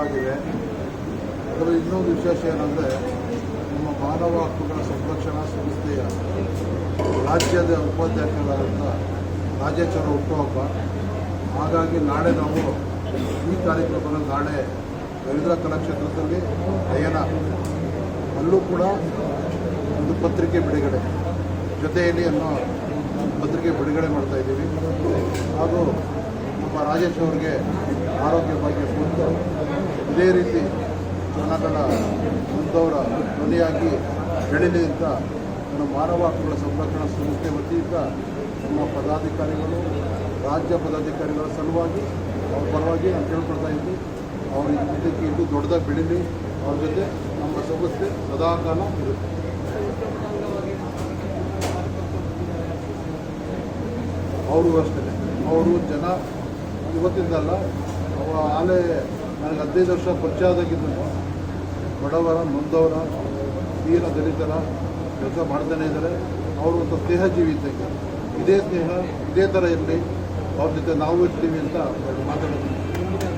ಆಗಿದೆ ಅದರಲ್ಲಿ ಇನ್ನೊಂದು ವಿಶೇಷ ಏನಂದರೆ, ನಮ್ಮ ಮಾನವ ಹಕ್ಕುಗಳ ಸಂರಕ್ಷಣಾ ಸಂಸ್ಥೆಯ ರಾಜ್ಯದ ಉಪಾಧ್ಯಕ್ಷರಾದಂಥ ರಾಜೇಶ್ವರ ಹುಟ್ಟುಹಬ್ಬ. ಹಾಗಾಗಿ ನಾಳೆ ನಾವು ಈ ಕಾರ್ಯಕ್ರಮದಲ್ಲಿ ನಾಳೆ ರವೀಂದ್ರ ಕಲಾಕ್ಷೇತ್ರದಲ್ಲಿ ಅಯ್ಯನ ಅಲ್ಲೂ ಕೂಡ ಒಂದು ಪತ್ರಿಕೆ ಬಿಡುಗಡೆ. ಜೊತೆಯಲ್ಲಿ ಅನ್ನೋ ಪತ್ರಿಕೆ ಬಿಡುಗಡೆ ಮಾಡ್ತಾ ಇದ್ದೀವಿ. ಹಾಗೂ ನಮ್ಮ ರಾಜೇಶ್ ಅವರಿಗೆ ಆರೋಗ್ಯ ಭಾಗ್ಯ ಕುರಿತು ಇದೇ ರೀತಿ ಜನಗಳ ಮುಂದವರ ಧ್ವನಿಯಾಗಿ ಬೆಳೀಲಿ ಅಂತ ನನ್ನ ಮಾನವ ಹಕ್ಕುಗಳ ಸಂರಕ್ಷಣಾ ಸಂಸ್ಥೆ ವತಿಯಿಂದ ನಮ್ಮ ಪದಾಧಿಕಾರಿಗಳು, ರಾಜ್ಯ ಪದಾಧಿಕಾರಿಗಳ ಸಲುವಾಗಿ, ಅವ್ರ ಪರವಾಗಿ ನಾನು ಕೇಳ್ಕೊಳ್ತಾ ಇದ್ವಿ ಅವ್ರ ಇದಕ್ಕೆ ಇದು ದೊಡ್ಡದಾಗಿ ಬೆಳೀಲಿ. ಅವ್ರ ಜೊತೆ ನಮ್ಮ ಸಂಸ್ಥೆ ಸದಾಕಾಲ ಇರುತ್ತೆ ಅವರು ಅಷ್ಟೇ. ಅವರು ಜನ ಇವತ್ತಿಂದಲ್ಲ ಅವ ಆಲೇ ನನಗೆ ಹದಿನೈದು ವರ್ಷ ಪರಿಚಯ ಆದಾಗಿದ್ದು ಬಡವರ, ನೊಂದವರ, ತೀರ ದಲಿತರ ಕೆಲಸ ಮಾಡ್ತಾನೆ ಇದ್ದಾರೆ. ಅವರು ಒಂದು ಸ್ನೇಹ ಜೀವಿ ಇದ್ದಂಗೆ ಇದೇ ಸ್ನೇಹ, ಇದೇ ಥರ ಇರಲಿ. ಅವ್ರ ಜೊತೆ ನಾವು ಇರ್ತೀವಿ ಅಂತ ಮಾತಾಡೋದು.